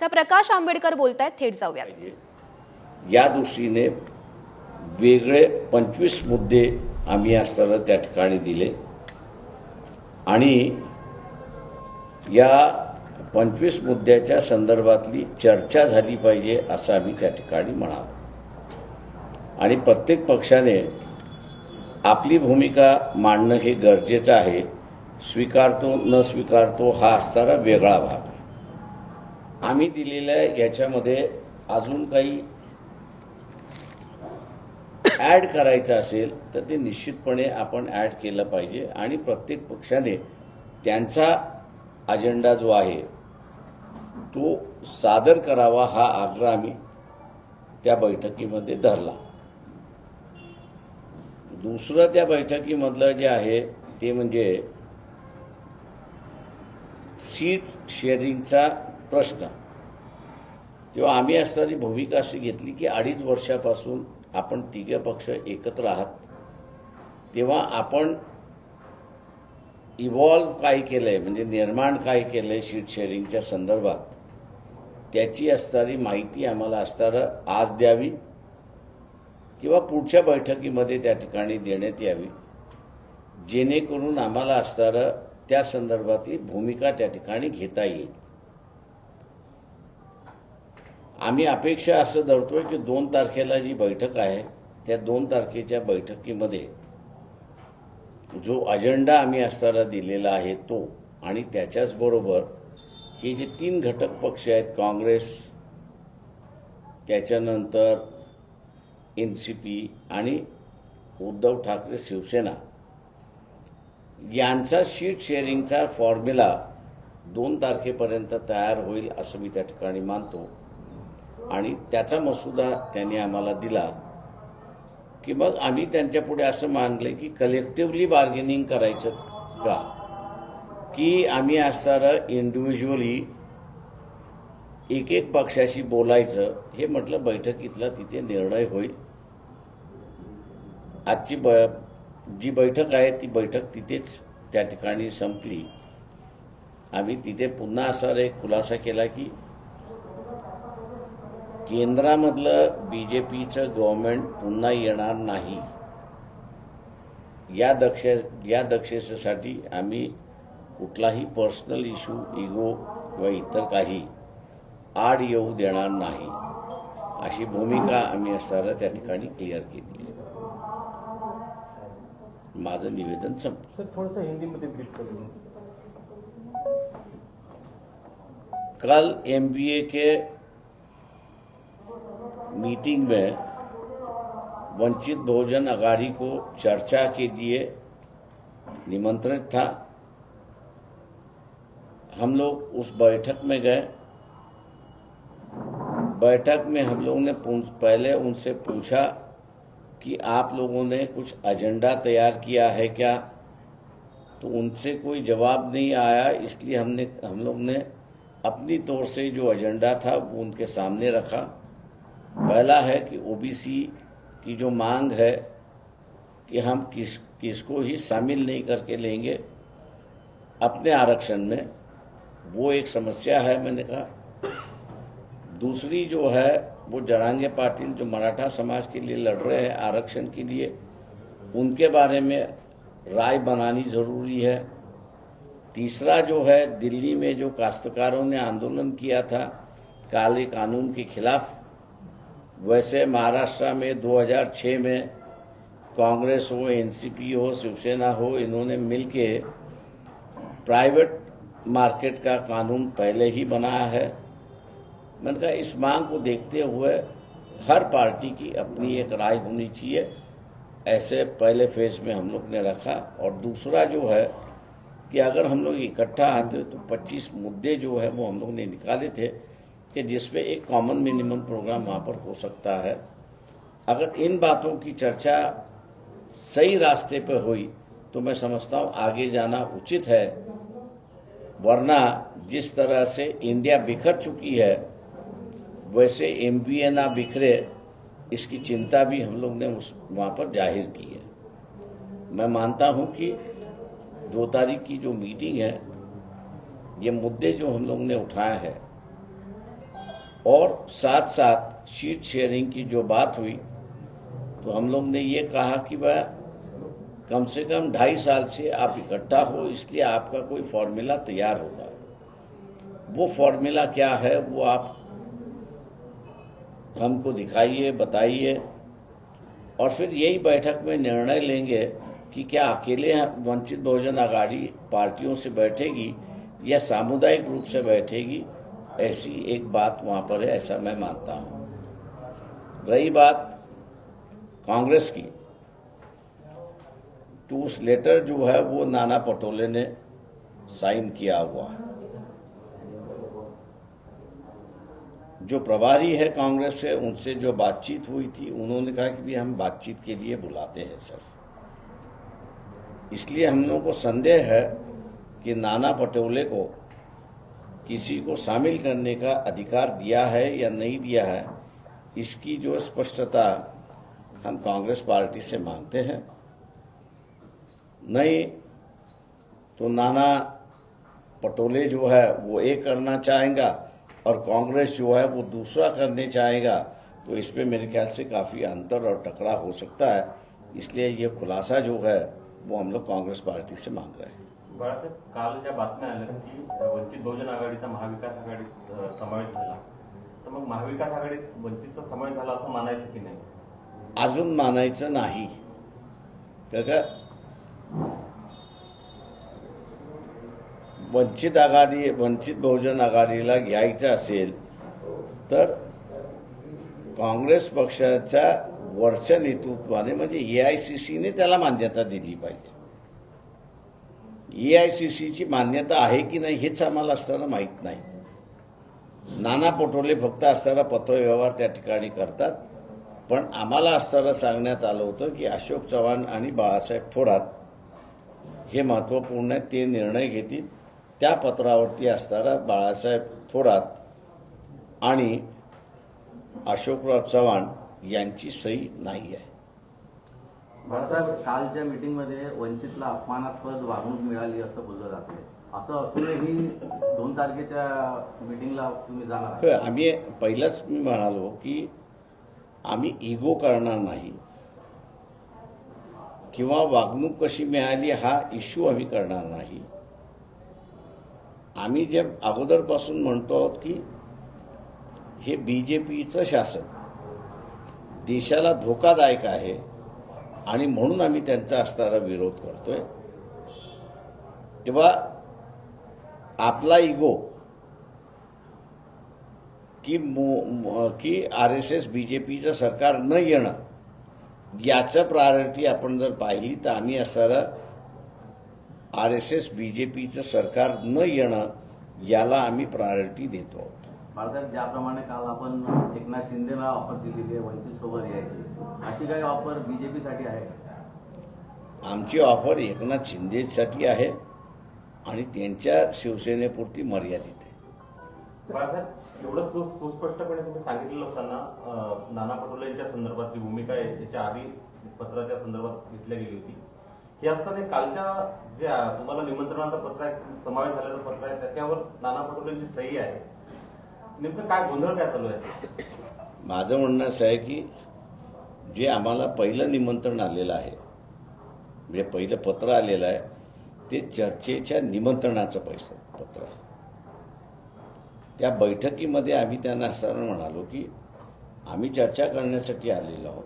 त्या प्रकाश आंबेडकर बोलतायत थेट जाऊयात. पाहिजे. या दृष्टीने वेगळे पंचवीस मुद्दे आम्ही असताना त्या ठिकाणी दिले. आणि या पंचवीस मुद्द्याच्या संदर्भातली चर्चा झाली पाहिजे असं आम्ही त्या ठिकाणी म्हणालो. आणि प्रत्येक पक्षाने आपली भूमिका मांडणं हे गरजेचं आहे. स्वीकारतो न स्वीकारतो हा असणारा वेगळा भाग. आहे आम्ही दिलेल्या याच्यामध्ये अजून काही ॲड करायचं असेल तर ते निश्चितपणे आपण ॲड केलं पाहिजे. आणि प्रत्येक पक्षाने त्यांचा अजेंडा जो आहे तो सादर करावा हा आग्रह आम्ही त्या बैठकीमध्ये धरला. दुसरं त्या बैठकीमधलं जे आहे ते म्हणजे सीट शेअरिंगचा प्रश्न. तेव्हा आम्ही असणारी भूमिका अशी घेतली की अडीच वर्षापासून आपण तिघे पक्ष एकत्र आहात. तेव्हा आपण इव्हॉल्व काय केलं आहे म्हणजे निर्माण काय केलं आहे शीट शेअरिंगच्या संदर्भात त्याची असणारी माहिती आम्हाला असणारं आज द्यावी किंवा पुढच्या बैठकीमध्ये त्या ठिकाणी देण्यात यावी जेणेकरून आम्हाला असणारं त्या संदर्भातली भूमिका त्या ठिकाणी घेता येईल. आम्ही अपेक्षा असं धरतोय की दोन तारखेला जी बैठक आहे त्या दोन तारखेच्या बैठकीमध्ये जो अजेंडा आम्ही असताना दिलेला आहे तो आणि त्याच्याचबरोबर हे जे तीन घटक पक्ष आहेत काँग्रेस त्याच्यानंतर एन सी पी आणि उद्धव ठाकरे शिवसेना यांचा शीट शेअरिंगचा फॉर्म्युला दोन तारखेपर्यंत तयार होईल असं मी त्या ठिकाणी मानतो. आणि त्याचा मसुदा त्यांनी आम्हाला दिला की मग आम्ही त्यांच्यापुढे असं मानलं की कलेक्टिव्हली बार्गेनिंग करायचं का? की आम्ही असणारं इंडिव्हिज्युअली एक एक पक्षाशी बोलायचं हे म्हटलं बैठकीतला तिथे निर्णय होईल. आजची ब जी बैठक आहे ती बैठक तिथेच त्या ठिकाणी संपली. आम्ही तिथे पुन्हा असा एक खुलासा केला की केंद्रामधलं बी जे पीचं गव्हर्नमेंट पुन्हा येणार नाही. या दक्ष या दक्षतेसाठी आम्ही कुठलाही पर्सनल इश्यू इगो किंवा इतर काही आड येऊ देणार नाही. अशी भूमिका आम्ही असताना त्या ठिकाणी क्लिअर केली आहे. माझं निवेदन संपलं. सर थोड़ा सा हिंदी में ब्रीफ करेंगे कल एमबीए के मीटिंग में वंचित बहुजन अगाड़ी को चर्चा के लिए निमंत्रित था। हम लोग उस बैठक में गए। बैठक में हम लोगों ने पहले उनसे पूछा कि आप लोगों ने कुछ एजेंडा तैयार किया है क्या? तो उनसे कोई जवाब नहीं आया, इसलिए हमने, हम लोग ने अपनी तौर से जो एजेंडा था वो उनके सामने रखा। पहला है कि ओबीसी की जो मांग है कि हम किस, किसको ही शामिल नहीं करके लेंगे अपने आरक्षण में, वो एक समस्या है मैंने कहा। दूसरी जो है, वो जरांगे पाटिल जो मराठा समाज के लिए लड़ रहे हैं आरक्षण के लिए, उनके बारे में राय बनानी ज़रूरी है। तीसरा जो है, दिल्ली में जो काश्तकारों ने आंदोलन किया था, काले कानून के खिलाफ वैसे महाराष्ट्र में 2006 में कांग्रेस हो, एनसीपी हो, शिवसेना हो, इन्होंने मिलके प्राइवेट मार्केट का कानून पहले ही बनाया है। मैंने कहा, इस मांग को देखते हुए हर पार्टी की अपनी एक राय होनी चाहिए। ऐसे पहले फ़ेज़ में हम लोग ने रखा। और दूसरा जो है कि अगर हम लोग इकट्ठा आते तो 25 मुद्दे जो है वो हम लोग ने निकाले थे। कि जिसमें एक कॉमन मिनिमम प्रोग्राम वहाँ पर हो सकता है। अगर इन बातों की चर्चा सही रास्ते पर हुई तो मैं समझता हूँ आगे जाना उचित है। वरना जिस तरह से इंडिया बिखर चुकी है, वैसे एम ना बिखरे, इसकी चिंता भी हम लोग ने उस वहाँ पर ज़ाहिर की है। मैं मानता हूँ कि दो तारीख की जो मीटिंग है, ये मुद्दे जो हम लोग ने उठाए हैं और साथ साथ शीट शेयरिंग की जो बात हुई तो हम लोग ने ये कहा कि वह कम से कम ढाई साल से आप इकट्ठा हो, इसलिए आपका कोई फॉर्मूला तैयार होगा। वो फॉर्मूला क्या है, वो आप हमको दिखाइए, बताइए। और फिर यही बैठक में निर्णय लेंगे कि क्या अकेले वंचित बहुजन आघाड़ी पार्टियों से बैठेगी या सामुदायिक रूप से बैठेगी। ऐसी एक बात वहाँ पर है, ऐसा मैं मानता हूँ। रही बात कांग्रेस की। तो उस लेटर जो है, वो नाना पटोले ने साइन किया हुआ है। जो प्रभारी है कांग्रेस से, उनसे जो बातचीत हुई थी, उन्होंने कहा कि भी हम बातचीत के लिए बुलाते हैं सर। इसलिए हम लोगों को संदेह है कि नाना पटोले को किसी को शामिल करने का अधिकार दिया है या नहीं दिया है, इसकी जो स्पष्टता हम कांग्रेस पार्टी से मांगते हैं। नहीं तो नाना पटोले जो है, वो एक करना चाहेगा और कांग्रेस जो है, वो दूसरा करने चाहेगा। तो इस पे मेरे ख्याल से काफ़ी अंतर और टकरा हो सकता है। इसलिए ये खुलासा जो है, वो हम लोग कांग्रेस पार्टी से मांग रहे हैं। बाळासाहेब काल ज्या बातम्या आल्या की वंचित बहुजन आघाडीचा महाविकास आघाडीत समावेश झाला. तर मग महाविकास आघाडीत वंचितचा समावेश झाला असं मानायचं की नाही? अजून मानायचं नाही. का? वंचित आघाडी वंचित बहुजन आघाडीला घ्यायचं असेल तर काँग्रेस पक्षाच्या वरच्या नेतृत्वाने म्हणजे ए आय सी सीने त्याला मान्यता दिली पाहिजे. ए आय सी सीची मान्यता आहे की नाही हेच आम्हाला असताना माहीत नाही. नाना पटोले फक्त असताना पत्रव्यवहार त्या ठिकाणी करतात. पण आम्हाला असताना सांगण्यात आलं होतं की अशोक चव्हाण आणि बाळासाहेब थोरात हे महत्त्वपूर्ण आहे ते निर्णय घेतील. त्या पत्रावरती असताना बाळासाहेब थोरात आणि अशोकराव चव्हाण यांची सही नाही आहे कालच्या मीटिंगमध्ये वंचितला अपमानास्पद वागणूक मिळाली असं बोललं जाते असं असूनही दोन तारखेच्या मीटिंगला तुम्ही जाणार आम्ही पहिलाच मी म्हणालो की आम्ही इगो करणार नाही किंवा वागणूक कशी मिळाली हा इश्यू आम्ही करणार नाही. आम्ही जे अगोदरपासून म्हणतो आहोत की हे बी जे पीचं शासन देशाला धोकादायक आहे. आणि म्हणून आम्ही त्यांचा असणारा विरोध करतोय. तेव्हा आपला इगो की मो- की R S S B J पीचं सरकार न येणं याचं प्रायोरिटी आपण जर पाहिली तर आम्ही असणारं R S S B J पीचं सरकार न येणं याला आम्ही प्रायोरिटी देतो आहोत. ज्याप्रमाणे काल आपण एकनाथ शिंदेला ऑफर दिलेली आहे वंचित सोबत यायची. अशी काही ऑफर बीजेपीसाठी आहे? आमची ऑफर एकनाथ शिंदेसाठी आहे आणि त्यांच्या शिवसेनेपुरती मर्यादित आहे. एवढं सुस्पष्टपणे तुम्ही सांगितलेलं असताना अ, नाना पटोले यांच्या संदर्भातली भूमिका आहे याच्या आधी पत्राच्या संदर्भात घेतली गेली होती. हे असताना कालच्या जे अ, तुम्हाला निमंत्रणाचं पत्र आहे समावेश झालेलं पत्र आहे त्याच्यावर नाना पटोलेंची सही आहे. नेमकं काय गोंधळ काय चालू आहे? माझं म्हणणं असं आहे की जे आम्हाला पहिलं निमंत्रण आलेलं आहे म्हणजे पहिलं पत्र आलेलं आहे ते चर्चेच्या निमंत्रणाचं पैसे पत्र आहे. त्या बैठकीमध्ये आम्ही त्यांना असं म्हणालो की आम्ही चर्चा करण्यासाठी आलेलो आहोत.